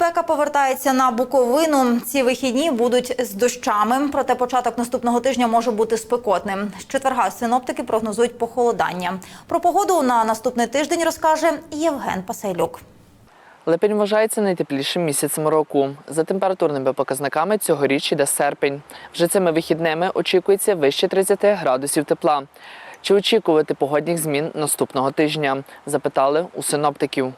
Спека повертається на Буковину. Ці вихідні будуть з дощами, проте початок наступного тижня може бути спекотним. З четверга синоптики прогнозують похолодання. Про погоду на наступний тиждень розкаже Євген Пасайлюк. Липень вважається найтеплішим місяцем року. За температурними показниками цьогоріч іде серпень. Вже цими вихідними очікується вище 30 градусів тепла. Чи очікувати погодних змін наступного тижня? Запитали у синоптиків.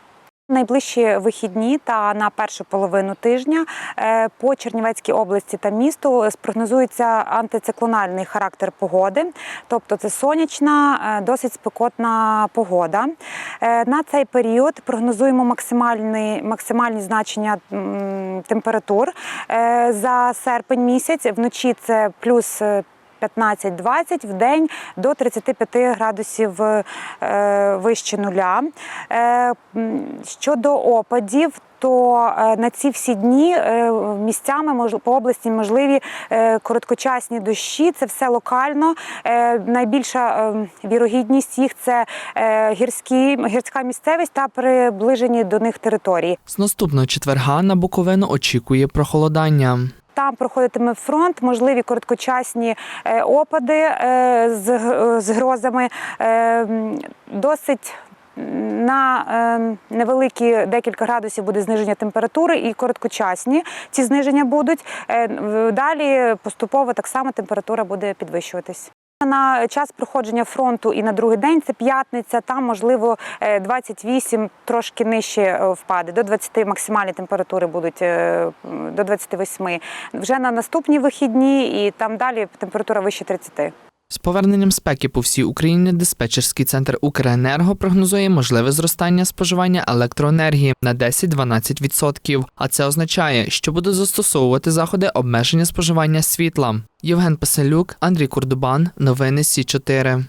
Найближчі вихідні та на першу половину тижня е, по Чернівецькій області та місту спрогнозується антициклональний характер погоди, тобто це сонячна, е, досить спекотна погода. Е, На цей період прогнозуємо максимальні, максимальні значення температур за серпень місяць. Вночі це плюс 15-20, в день до 35 градусів е, вище нуля. Е, щодо опадів, то е, на ці всі дні місцями по області можливі короткочасні дощі. Це все локально. Найбільша вірогідність їх це гірські, гірська місцевість та приближені до них території. З наступного четверга на Буковину очікує прохолодання. Там проходитиме фронт, можливі короткочасні е, опади е, з, з грозами. Е, Досить на е, невеликі декілька градусів буде зниження температури і короткочасні ці зниження будуть. Е, Далі поступово так само температура буде підвищуватись. На час проходження фронту і на другий день це п'ятниця. Там можливо е, 28, трошки нижче е, впаде. До 20 максимальні температури будуть е, до 28. Вже на наступні вихідні, і там далі температура вище 30. З поверненням спеки по всій Україні диспетчерський центр Укренерго прогнозує можливе зростання споживання електроенергії на 10-12%. А це означає, що буде застосовувати заходи обмеження споживання світла. Євген Паселюк, Андрій Курдубан, новини Сі 4